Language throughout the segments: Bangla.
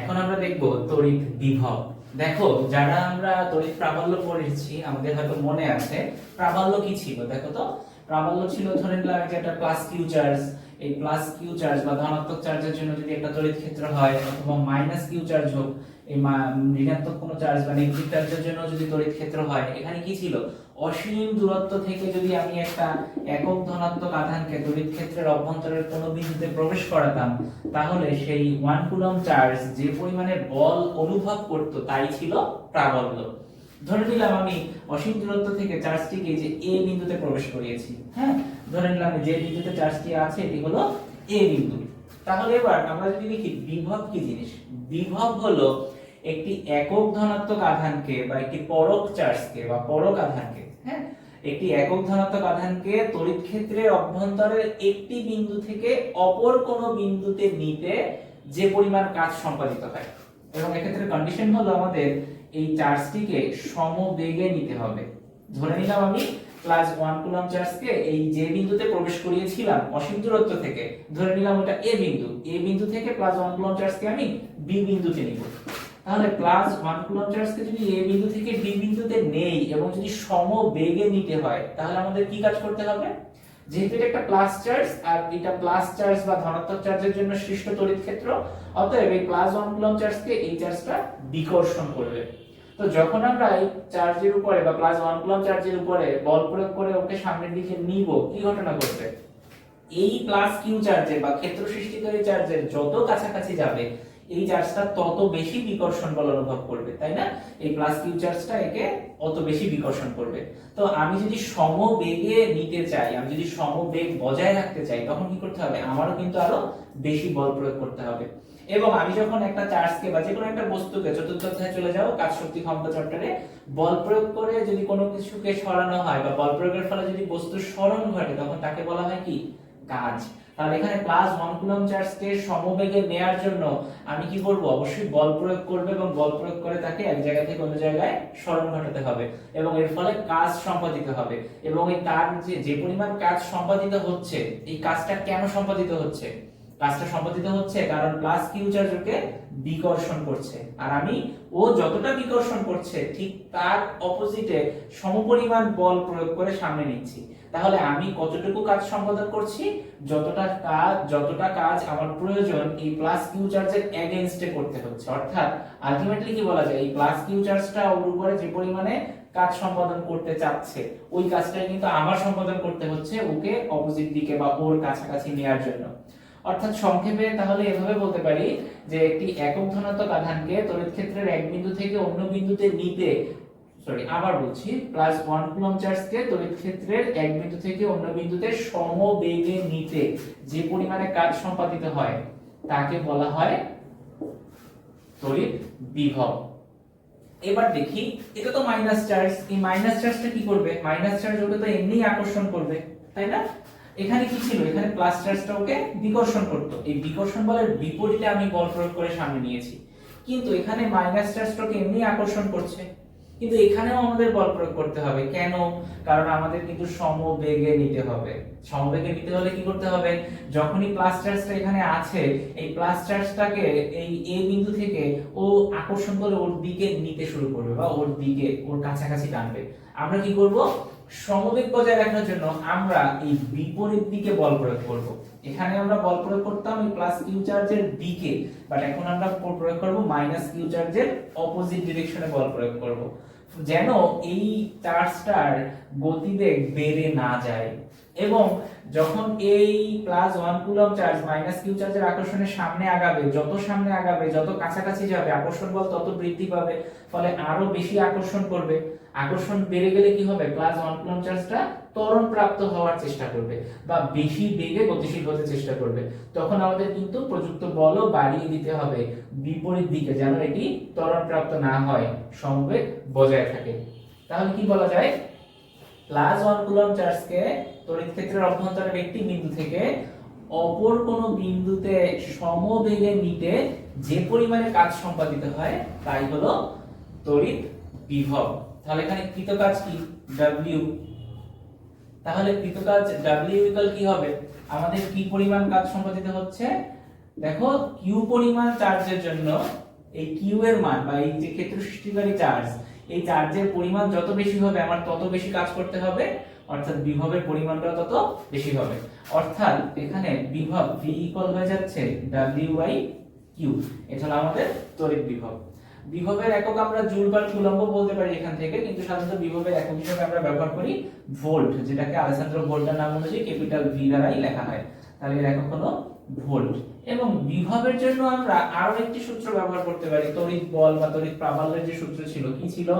এখন আমরা দেখব তড়িৎ বিভব। দেখো, যারা আমরা তড়িৎ প্রাবল্য পড়েছি, আমাদের হয়তো মনে আছে, প্রাবল্য কি ছিল? দেখো তো, প্রাবল্য ছিল ধরে নিলাম একটা প্লাস কিউ চার্জ এই প্লাস কিউ চার্জ বা ধনাত্মক চার্জের জন্য যদি একটা তড়িৎ ক্ষেত্র হয়, অথবা মাইনাস কিউ চার্জ হোক এই ঋণাত্মক কোনো চার্জ বা নেগেটিভ চার্জের জন্য যদি তড়িৎ ক্ষেত্র হয়, এখানে কি ছিল? অসীম দূরত্ব থেকে যদি আমি একটা একক ধনাত্মক আধানকে তড়িৎ ক্ষেত্রের অভ্যন্তরের কোনো বিন্দুতে প্রবেশ করাতাম, তাহলে সেই ওয়ান কুলম চার্জ যে পরিমাণে বল অনুভব করত, তাই ছিল প্রাবল্য। ধরে নিলাম আমি অসীম দূরত্ব থেকে চার্জটিকে যে এ বিন্দুতে প্রবেশ করিয়েছি হ্যাঁ? ধরে নিলাম যে বিন্দুতে চার্জটি আছে, এটি হলো এ বিন্দু। তাহলে এবার আমরা যদি দেখি, বিভব কি জিনিস? বিভব হলো একটি একক ধনাত্মক আধানকে বা একটি পরক চার্জকে বা পরক আধানকে হ্যাঁ? একটি একক ধনাত্মক আধানকে তড়িৎ ক্ষেত্রের অভ্যন্তরের একটি বিন্দু থেকে অপর কোনো বিন্দুতে নিতে যে পরিমাণ কাজ সম্পাদিত হয়। এবং এক্ষেত্রে কন্ডিশন হলো আমাদের এই চার্জটিকে সমবেগে নিতে হবে। ধরে নিলাম আমি প্লাস ওয়ান কুলম চার্জকে এই যে বিন্দুতে প্রবেশ করিয়েছিলাম, অসীম দূরত্ব থেকে, ধরে নিলাম ওটা এ বিন্দু এ বিন্দু থেকে প্লাস ওয়ান কুলম চার্জকে আমি বি বিন্দুতে নিব। তাহলে প্লাস ওয়ান কুলম চার্জকে যদি এ বিন্দু থেকে বি বিন্দুতে নেই এবং যদি সমবেগে নিতে হয়, তাহলে আমাদের কি কাজ করতে হবে? যেহেতু এটা একটা প্লাস চার্জ আর এটা প্লাস চার্জ বা ধনাত্মক চার্জের জন্য সৃষ্ট তড়িৎ ক্ষেত্র, অতএব এই প্লাস ওয়ান কুলম চার্জকে এই চার্জটা বিকর্ষণ করবে। তো যখন আমরা এই চার্জের উপরে বা প্লাস ওয়ান কুলম চার্জের উপরে বল প্রয়োগ করে ওকে সামনের দিকে নিব, কি ঘটনা ঘটবে? এই প্লাস কিউ চার্জের বা ক্ষেত্র সৃষ্টিকারী চার্জের যত কাছাকাছি যাবে এই চার্জটা তত বেশি বিকর্ষণ বল অনুভব করবে, তাই না? এই প্লাস কিউ চার্জটা একে অত বেশি বিকর্ষণ করবে। তো আমি যদি সমবেগে নিতে চাই, আমি যদি সমবেগ বজায় রাখতে চাই, তখন কি করতে হবে? আমারও কিন্তু আরও বেশি বল প্রয়োগ করতে হবে। এবং আমি যখন একটা চার্জকে বা যে কোনো একটা বস্তুকে চতুর্থ অধ্যায়ে চলে যাও কাজ শক্তি ক্ষমতা চ্যাপ্টারে বল প্রয়োগ করে যদি কোনো কিছুকে সরানো হয় বা বল প্রয়োগের ফলে যদি বস্তুর সরণ ঘটে, তখন তাকে বলা হয় কি? কাজ তাহলে এখানে প্লাস ওয়ান কুলম চার্জকে সমবেগে নেয়ার জন্য আমি কি করব? অবশ্যই বল প্রয়োগ করব এবং বল প্রয়োগ করে তাকে এক জায়গা থেকে অন্য জায়গায় সরণ ঘটাতে হবে এবং এর ফলে কাজ সম্পাদিত হবে এবং এই তার যে যে পরিমাণ কাজ সম্পাদিত হচ্ছে, এই কাজটা কেন সম্পাদিত হচ্ছে? কাজটা সম্পাদিত হচ্ছে কারণ প্লাস কিউ চার্জ ওকে বিকর্ষণ করছে। আর আমি, ও যতটা বিকর্ষণ করছে, ঠিক তার অপোজিটে সমপরিমাণ বল প্রয়োগ করে সামনে নিচ্ছি। তাহলে আমি কতটুকু কাজ সম্পাদন করছি? যতটা কাজ যতটা কাজ আমার প্রয়োজন এই প্লাস কিউ চার্জের এগেইনস্টে করতে হচ্ছে। অর্থাৎ আলটিমেটলি কি বলা যায়? এই প্লাস কিউ চার্জটা ওর উপরে যে পরিমাণে কাজ সম্পাদন করতে চাচ্ছে, ওই কাজটাই কিন্তু আমার সম্পাদন করতে হচ্ছে ওকে অপোজিট দিকে বা ওর কাছাকাছি নেওয়ার জন্য। অর্থাৎ সংক্ষেপে তাহলে এভাবে বলতে পারি যে একটি একক ধনাত্মক আধানকে তড়িৎ ক্ষেত্রের এক বিন্দু থেকে অন্য বিন্দুতে নিতে সরি আবার বলছি প্লাস ওয়ান কুলম চার্জকে তড়িৎ ক্ষেত্রের এক বিন্দু থেকে অন্য বিন্দুতে সমবেগে নিতে, যে পরিমাণে কাজ সম্পাদিত হয়, তাকে বলা হয় তড়িৎ বিভব। এবার দেখি, এটা তো মাইনাস চার্জ এই মাইনাস চার্জটা কি করবে? মাইনাস চার্জ ওকে তো এমনি আকর্ষণ করবে, তাই না? এখানে কি ছিল? এখানে প্লাস চার্জটা ওকে বিকর্ষণ করতো। এই বিকর্ষণ বলের বিপরীতে আমি বল প্রয়োগ করে সামনে নিয়েছি। কিন্তু এখানে মাইনাস চার্জটাকে এমনি আকর্ষণ করছে। কিন্তু এখানেও আমাদের বল প্রয়োগ করতে হবে। কেন? কারণ আমাদের কিন্তু সমবেগে নিতে হবে। সমবেগে নিতে হলে কি করতে হবে? যখনই প্লাস চার্জটা এখানে আছে, এই প্লাস চার্জটাকে এই এ বিন্দু থেকে ও আকর্ষণ করে ওর দিকে নিতে শুরু করবে বা ওর দিকে, ওর কাছাকাছি টানবে। আমরা কি করব? সমবেগ বজায় রাখার জন্য আমরা এই বিপরীত দিকে বল প্রয়োগ করব। এখানে আমরা বল প্রয়োগ করতাম এই প্লাস কিউ চার্জের দিকে বাট এখন আমরা প্রয়োগ করব মাইনাস কিউ চার্জের অপোজিট ডিরেকশনে বল প্রয়োগ করব। যেন এই চার্জটার গতিবেগ বেড়ে না যায়। এবং যখন এই plus one coulomb charge minus Q চার্জের আকর্ষণের সামনে আগাবে, যত সামনে আগাবে, যত কাছাকাছি যাবে, আকর্ষণ বল তত বৃদ্ধি পাবে, ফলে আরও বেশি আকর্ষণ করবে। আকর্ষণ বেড়ে গেলে কি হবে? প্লাস ওয়ান কুলম চার্জটা ত্বরণ প্রাপ্ত হওয়ার চেষ্টা করবে বা বেশি বেগে গতিশীল হতে চেষ্টা করবে। তখন আমাদের কিন্তু প্রযুক্ত বলও বাড়িয়ে দিতে হবে। বিপরীত দিকে যেন এটি ত্বরণ প্রাপ্ত না হয় সমবেগ বজায় থাকে। তাহলে কি বলা যায়? প্লাস ওয়ান কুলম চার্জকে তড়িৎ ক্ষেত্রের অভ্যন্তরের একটি বিন্দু থেকে অপর কোনো বিন্দুতে সমবেগে নিতে যে পরিমাণে কাজ সম্পাদিত হয়, তাই হলো তড়িৎ বিভব। তাহলে এখানে কৃতকাজ কি? W. তাহলে কৃতকাজ W ইকুয়াল কি হবে? আমাদের কি পরিমাণ কাজ সম্পাদিত হচ্ছে? দেখো কিউ পরিমাণ চার্জের জন্য এই কিউ এর মান বা এই যে ক্ষেত্র সৃষ্টিকারী চার্জ, এই চার্জের পরিমাণ যত বেশি হবে আমার তত বেশি কাজ করতে হবে। অর্থাৎ বিভবের পরিমাণটা তত বেশি হবে। অর্থাৎ এখানে বিভব v ইকুয়াল হয়ে যাচ্ছে w বাই কিউ এটা হলো আমাদের তড়িৎ বিভব। বিভবের একক আমরা জুল বা কুলম্ব বলতে পারি এখান থেকে, কিন্তু সাধারণত বিভবের একক হিসেবে আমরা ব্যবহার করি ভোল্ট, যেটাকে আলেসান্দ্রো ভোল্টার নাম অনুযায়ী ক্যাপিটাল ভি দ্বারাই লেখা হয়। তাহলে এর একক হলো ভোল্ট। এবং বিভবের জন্য আমরা আরও একটি সূত্র ব্যবহার করতে পারি, তড়িৎ বল বা তড়িৎ প্রাবল্যের যে সূত্র ছিল, কি ছিল?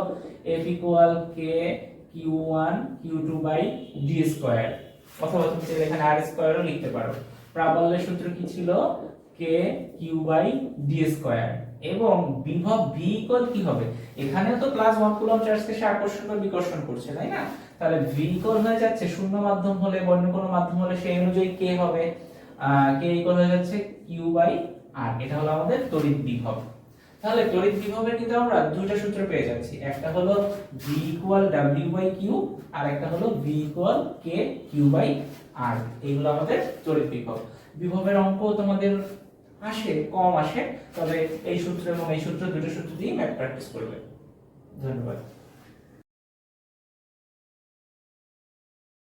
F equal K Q one Q two by D square অথবা তুমি চাইলে এখানে আর স্কোয়ারও লিখতে পারো। প্রাবল্যের সূত্র কি ছিল? K Q by D square এবং বিভব ভি ইকুয়াল কি হবে? এখানেও তো প্লাস ওয়ান কুলম চার্জকে সে আকর্ষণ বা বিকর্ষণ করছে, তাই না? তাহলে ভি ইকুয়াল হয়ে যাচ্ছে শূন্য মাধ্যম হলে অন্য কোনো মাধ্যম হলে সেই অনুযায়ী কে হবে। কে ইকুয়াল হয়ে যাচ্ছে কিউ বাই আর এটা হলো আমাদের তড়িৎ বিভব। তাহলে তড়িৎ বিভবের কিন্তু আমরা দুইটা সূত্র পেয়ে যাচ্ছি, একটা হলো v equal w by Q আর একটা হলো v equal k q by r এইগুলো আমাদের তড়িৎ বিভব। বিভবের অঙ্ক তোমাদের আসে, কম আসে, তবে এই সূত্র এবং এই সূত্র দুটো সূত্র দিয়ে ম্যাথ প্র্যাকটিস করবে। ধন্যবাদ।